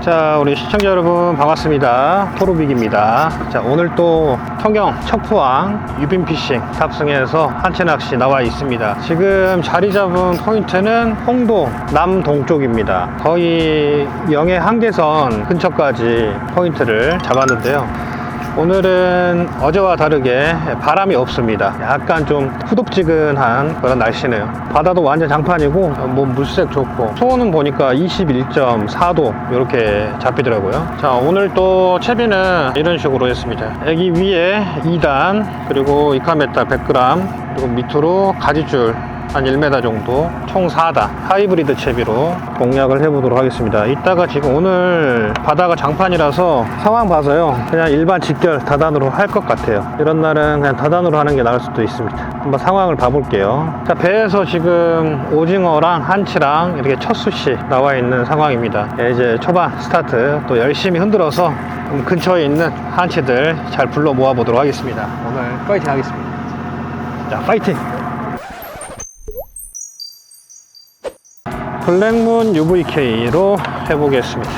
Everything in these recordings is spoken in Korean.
자, 우리 시청자 여러분 반갑습니다. 토르빅입니다. 자, 오늘 또 통영 척포항 유빈피싱 탑승해서 한치 낚시 나와 있습니다. 지금 자리 잡은 포인트는 홍도 남동쪽입니다. 거의 영해 한계선 근처까지 포인트를 잡았는데요. 오늘은 어제와 다르게 바람이 없습니다. 약간 좀 후덥지근한 그런 날씨네요. 바다도 완전 장판이고 뭐 물색 좋고 소원은 보니까 21.4도 이렇게 잡히더라고요. 자 오늘 또 채비는 이런 식으로 했습니다. 여기 위에 2단 그리고 이카메타 100g 그리고 밑으로 가지줄 한 1m 정도 총 4단 하이브리드 채비로 공략을 해보도록 하겠습니다. 이따가 지금 오늘 바다가 장판이라서 상황 봐서요. 그냥 일반 직결 다단으로 할 것 같아요. 이런 날은 그냥 다단으로 하는 게 나을 수도 있습니다. 한번 상황을 봐볼게요. 자 배에서 지금 오징어랑 한치랑 이렇게 첫 숯이 나와 있는 상황입니다. 예, 이제 초반 스타트 또 열심히 흔들어서 근처에 있는 한치들 잘 불러 모아 보도록 하겠습니다. 오늘 파이팅 하겠습니다. 자 파이팅 블랙문 UVK로 해보겠습니다.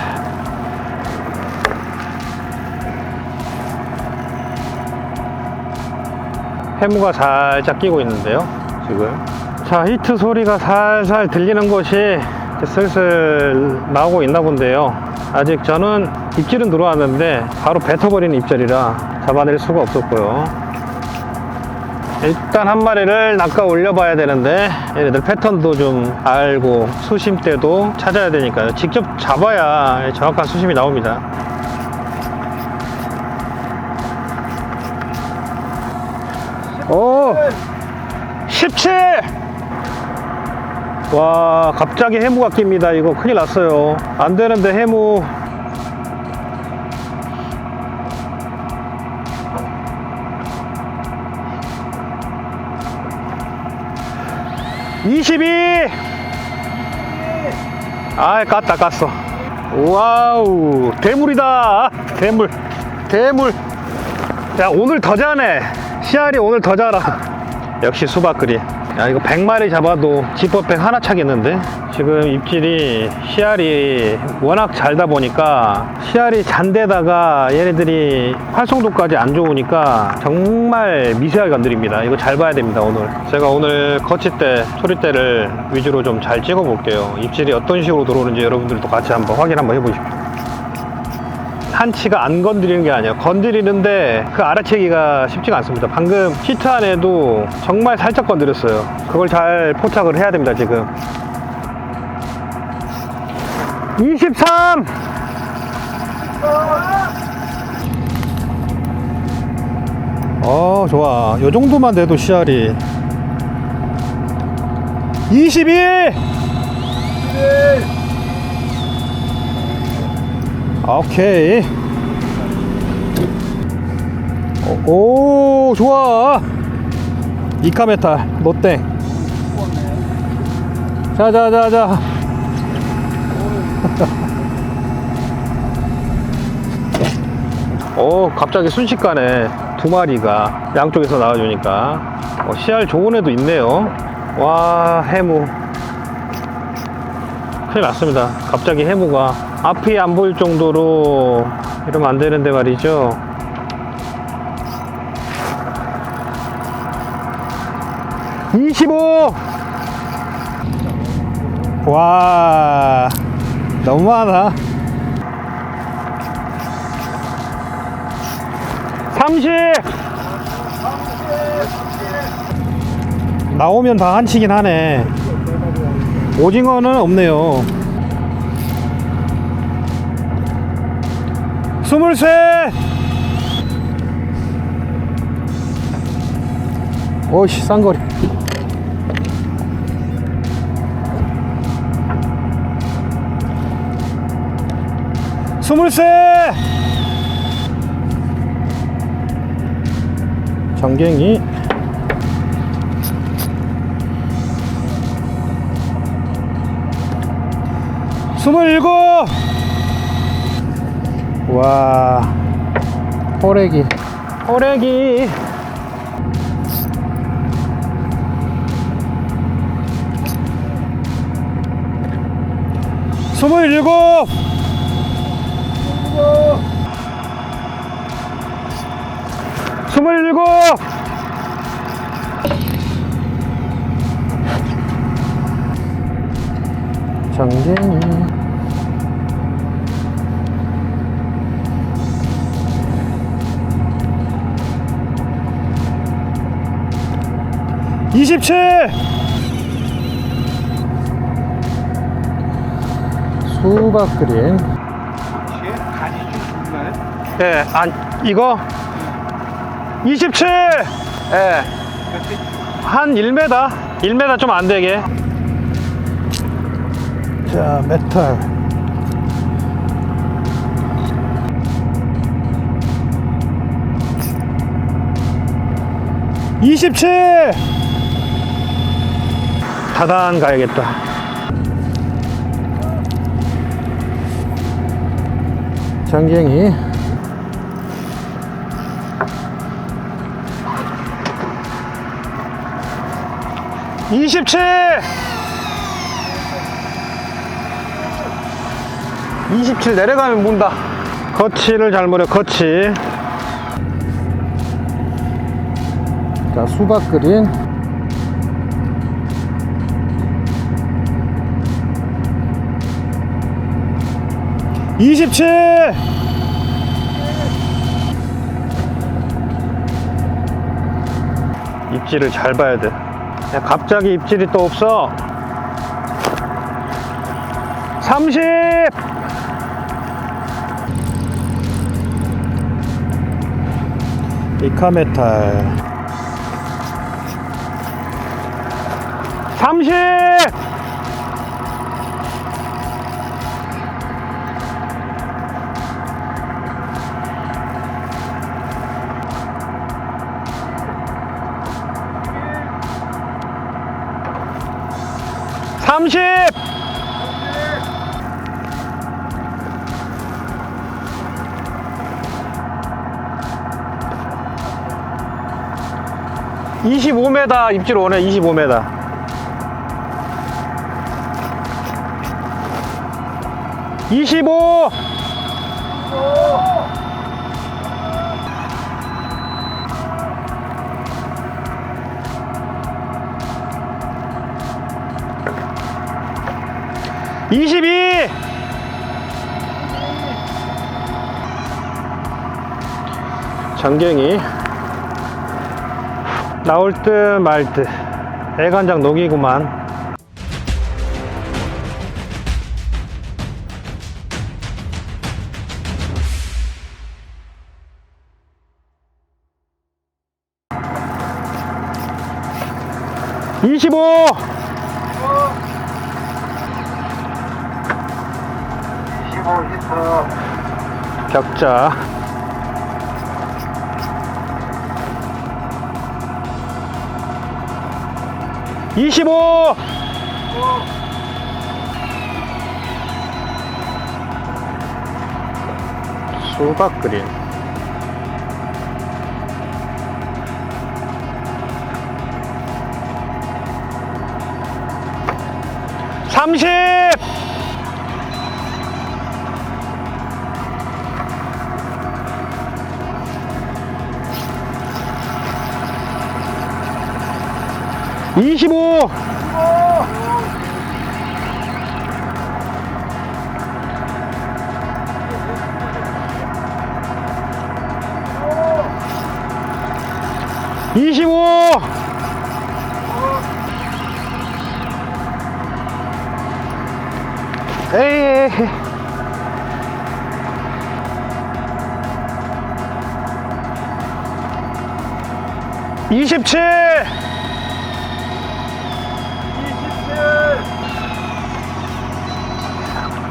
해무가 살짝 끼고 있는데요, 지금. 자, 히트 소리가 살살 들리는 곳이 슬슬 나오고 있나 본데요. 아직 저는 입질은 들어왔는데 바로 뱉어버리는 입질이라 잡아낼 수가 없었고요. 일단 한 마리를 낚아 올려봐야 되는데 얘네들 패턴도 좀 알고 수심 때도 찾아야 되니까 직접 잡아야 정확한 수심이 나옵니다. 오! 17! 와 갑자기 해무가 낍니다. 이거 큰일 났어요. 안 되는데 해무 22! 아, 깠다, 깠어. 와우, 대물이다. 대물, 대물. 야, 오늘 더 자네. 씨알이 오늘 더 자라. 역시 수박그리. 야, 이거 100마리 잡아도 지퍼백 하나 차겠는데? 지금 입질이 씨알이 워낙 잘다 보니까 씨알이 잔데다가 얘네들이 활성도까지 안 좋으니까 정말 미세하게 건드립니다. 이거 잘 봐야 됩니다, 오늘. 제가 오늘 거치대, 소리대를 위주로 좀 잘 찍어 볼게요. 입질이 어떤 식으로 들어오는지 여러분들도 같이 한번 확인 한번 해보십시오. 한치가 안 건드리는 게 아니에요. 건드리는데 그 알아채기가 쉽지가 않습니다. 방금 히트 안에도 정말 살짝 건드렸어요. 그걸 잘 포착을 해야 됩니다, 지금. 23! 어, 좋아. 요 정도만 돼도 씨알이. 22! 오케이. 오, 오, 좋아. 이카메탈, 노땡. 자, 자, 자, 자. 오, 갑자기 순식간에 두 마리가 양쪽에서 나와주니까. 어, 씨알 좋은 애도 있네요. 와, 해무. 큰일 났습니다. 갑자기 해무가 앞이 안 보일 정도로 이러면 안 되는데 말이죠. (25) 와 너무하다 30 나오면 다 한치긴 하네 오징어는 없네요. 스물셋! 오씨, 쌍거리. 스물셋! 전갱이. 스물일곱! 와 호래기. 호래기. 27 27 정쟁이 이십칠 수박 그린 뒤에 간이 좀 좋나요? 예, 안, 이거 27! 예, 이렇게 한 1m? 1m 좀 안 되게. 자, 메탈. (27) 다단 가야겠다. 장갱이. 이십칠! 이십칠 내려가면 문다. 거치를 잘 무려 거치. 자 수박 그린 이십칠. 입질을 잘 봐야 돼. 야, 갑자기 입질이 또 없어. 30 이카메탈. 30 30 25m 입질 오네 25m 이십오! 이십이! 전갱이 나올 듯 말 듯. 애간장 녹이구만. 이십오! 25 히터 격자 이십오. 수박 그린. 삼십. 이십오 이십오. 에이. 이십칠.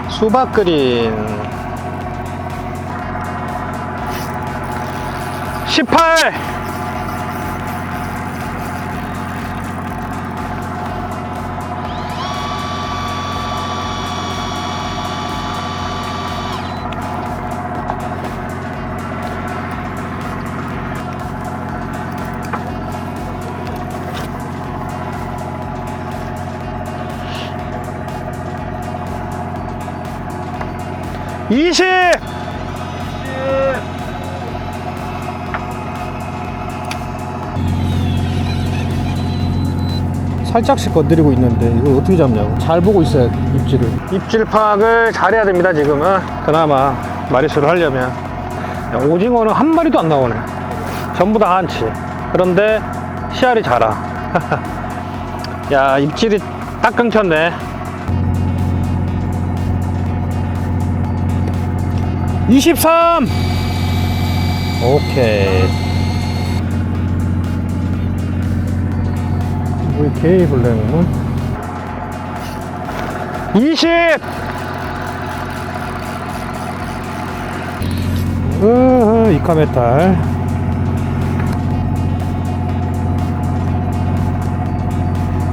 수박 그린. 18 20 살짝씩 건드리고 있는데 이걸 어떻게 잡냐고. 잘 보고 있어야 돼 입질을. 입질 파악을 잘해야 됩니다 지금은. 그나마 마리수를 하려면. 야, 오징어는 한 마리도 안 나오네. 전부 다 한치. 그런데 씨알이 자라. 야 입질이 딱 끊겼네. 23 오케이 뭐 이렇게 블랙은? 20으 이카메탈.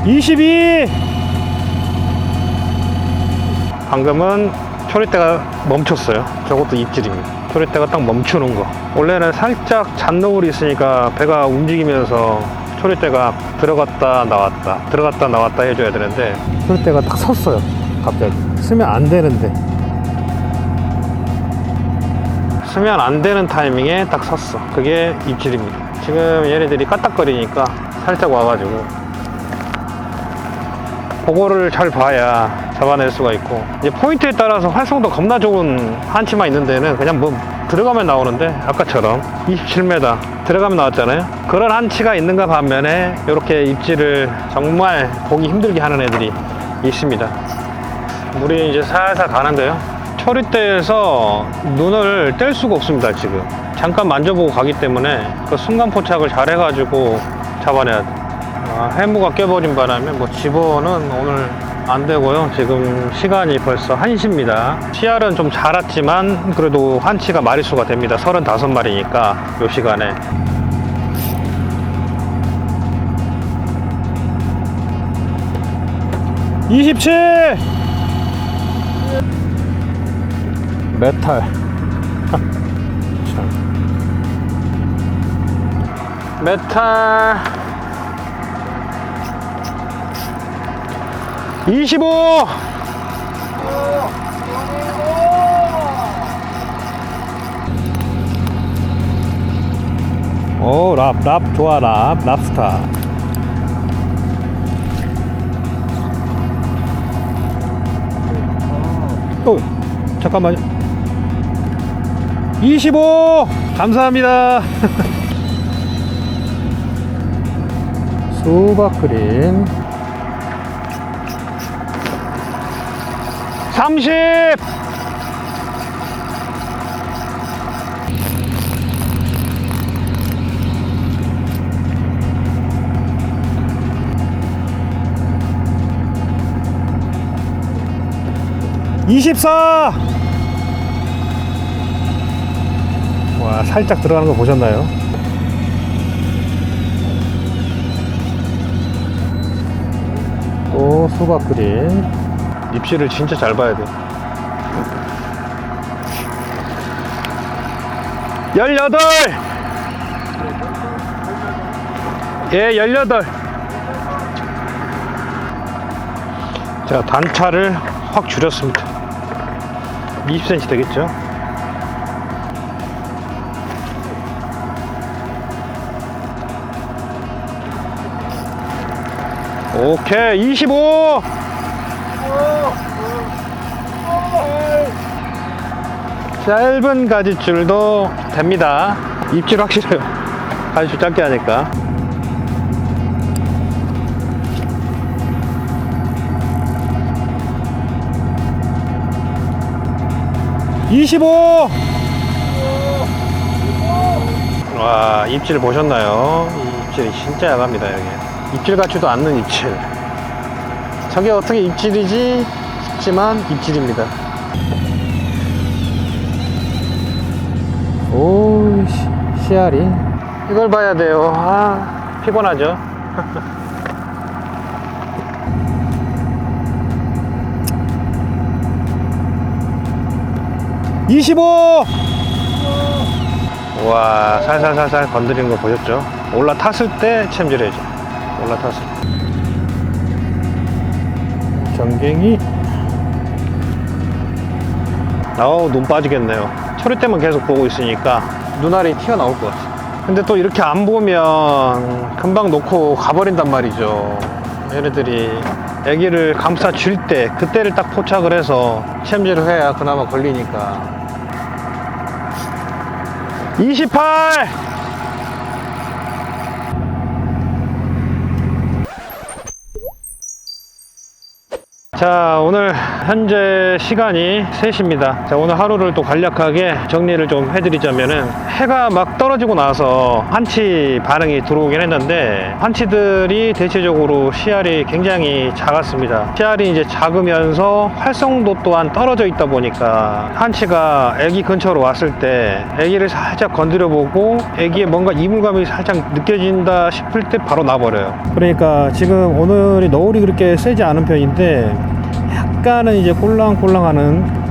이십이! 방금은 초리대가 멈췄어요. 저것도 입질입니다. 초리대가 딱 멈추는 거. 원래는 살짝 잔노을이 있으니까 배가 움직이면서 초리대가 들어갔다 나왔다 들어갔다 나왔다 해줘야 되는데 초리대가 딱 섰어요 갑자기. 쓰면 안 되는데. 쓰면 안 되는 타이밍에 딱 섰어. 그게 입질입니다. 지금 얘네들이 까딱거리니까 살짝 와가지고 그거를 잘 봐야 잡아낼 수가 있고 이제 포인트에 따라서 활성도 겁나 좋은 한치만 있는 데는 그냥 뭐 들어가면 나오는데 아까처럼 27m 들어가면 나왔잖아요. 그런 한치가 있는가 반면에 이렇게 입질을 정말 보기 힘들게 하는 애들이 있습니다. 물이 이제 살살 가는데요. 초리대에서 눈을 뗄 수가 없습니다 지금. 잠깐 만져보고 가기 때문에 그 순간 포착을 잘 해가지고 잡아내야 돼. 아, 해무가 깨버린 바람에 뭐 집어는 오늘 안 되고요. 지금 시간이 벌써 1시입니다. 씨알은 좀 자랐지만 그래도 한치가 마리수가 됩니다. 35마리니까 요 시간에. (27) 메탈 참. 메탈 25 오, 랍, 랍, 좋아, 랍, 랍스타. 어, 잠깐만요. 25! 감사합니다. 수박 크림. 30! 이십사! 와, 살짝 들어가는 거 보셨나요? 또 수박 그림. 입질을 진짜 잘 봐야 돼. 18! 예, 18. 제가 단차를 확 줄였습니다. 20cm 되겠죠? 오케이, 25! 짧은 가지줄도 됩니다. 입질 확실해요. 가지줄 짧게 하니까. (25) 와 입질 보셨나요? 이 입질이 진짜 야갑니다 여기 입질 같지도 않는 입질 저게 어떻게 입질이지 싶지만 입질입니다 오, 시, 씨알이. 이걸 봐야 돼요. 아, 피곤하죠. (25) 와 살살살살 건드리는 거 보셨죠 올라탔을 때 챔질해야죠 올라탔을 때 전갱이 아우 눈 빠지겠네요 초리대만 계속 보고 있으니까 눈알이 튀어나올 것 같아. 근데 또 이렇게 안 보면 금방 놓고 가버린단 말이죠. 얘네들이 애기를 감싸 줄 때 그때를 딱 포착을 해서 챔질을 해야 그나마 걸리니까. 28 자 오늘 현재 시간이 3시입니다. 자 오늘 하루를 또 간략하게 정리를 좀 해드리자면은 해가 막 떨어지고 나서 한치 반응이 들어오긴 했는데 한치들이 대체적으로 씨알이 굉장히 작았습니다. 씨알이 이제 작으면서 활성도 또한 떨어져 있다 보니까 한치가 애기 근처로 왔을 때 애기를 살짝 건드려 보고 애기의 뭔가 이물감이 살짝 느껴진다 싶을 때 바로 놔버려요. 그러니까 지금 오늘이 너울이 그렇게 세지 않은 편인데 약간은 이제 꼴랑꼴랑하는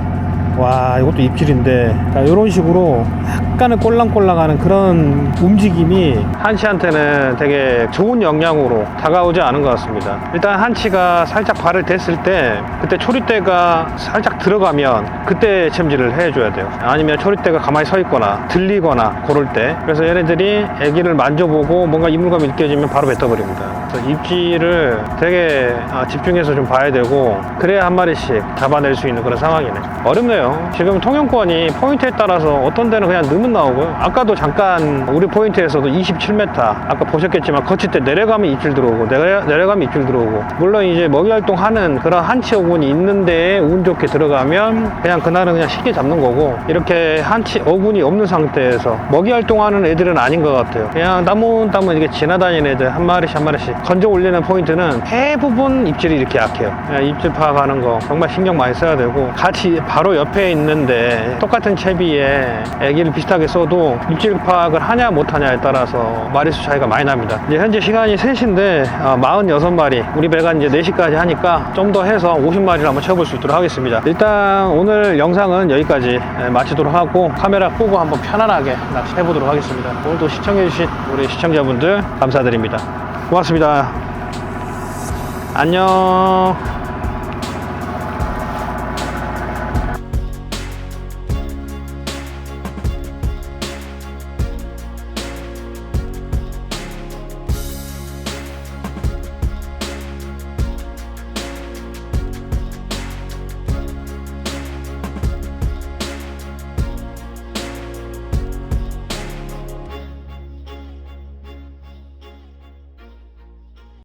와 이것도 입질인데 자, 이런 식으로 약간은 꼴랑꼴랑하는 그런 움직임이 한치한테는 되게 좋은 영향으로 다가오지 않은 것 같습니다. 일단 한치가 살짝 발을 댔을 때 그때 초리대가 살짝 들어가면 그때 챔질을 해줘야 돼요. 아니면 초리대가 가만히 서 있거나 들리거나 그럴 때. 그래서 얘네들이 애기를 만져보고 뭔가 이물감이 느껴지면 바로 뱉어버립니다 입질을 되게 아, 집중해서 좀 봐야 되고 그래야 한 마리씩 잡아낼 수 있는 그런 상황이네. 어렵네요. 지금 통영권이 포인트에 따라서 어떤 데는 그냥 넣으면 나오고요. 아까도 잠깐 우리 포인트에서도 27m 아까 보셨겠지만 거칠 때 내려가면 입질 들어오고 내려, 내려가면 입질 들어오고. 물론 이제 먹이 활동하는 그런 한치 어군이 있는데 운 좋게 들어가면 그냥 그날은 그냥 쉽게 잡는 거고 이렇게 한치 어군이 없는 상태에서 먹이 활동하는 애들은 아닌 것 같아요. 그냥 따문따문 이게 지나다니는 애들 한 마리씩 한 마리씩 건져 올리는 포인트는 대부분 입질이 이렇게 약해요. 그냥 입질 파악하는 거 정말 신경 많이 써야 되고 같이 바로 옆에 있는데 똑같은 채비에 애기를 비슷하게 써도 입질 파악을 하냐 못하냐에 따라서 마리수 차이가 많이 납니다. 이제 현재 시간이 3시인데 46마리 우리 배가 이제 4시까지 하니까 좀 더 해서 50마리를 한번 채워볼 수 있도록 하겠습니다. 일단 오늘 영상은 여기까지 예, 마치도록 하고 카메라 끄고 한번 편안하게 낚시해 보도록 하겠습니다. 오늘도 시청해주신 우리 시청자분들 감사드립니다 고맙습니다. 안녕